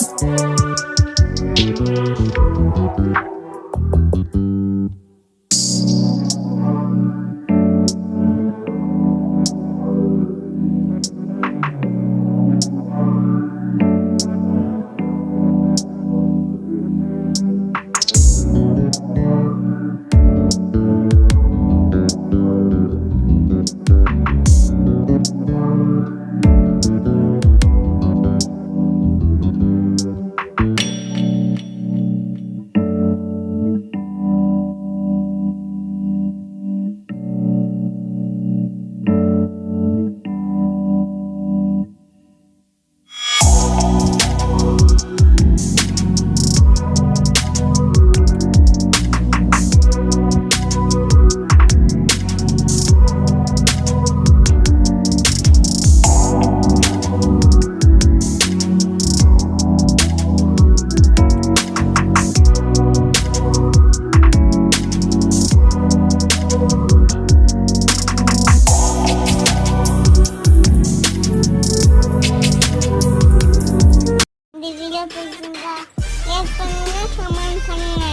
Thank you. பிடிச்சிருந்தா like பண்ணுங்க comment பண்ணுங்க.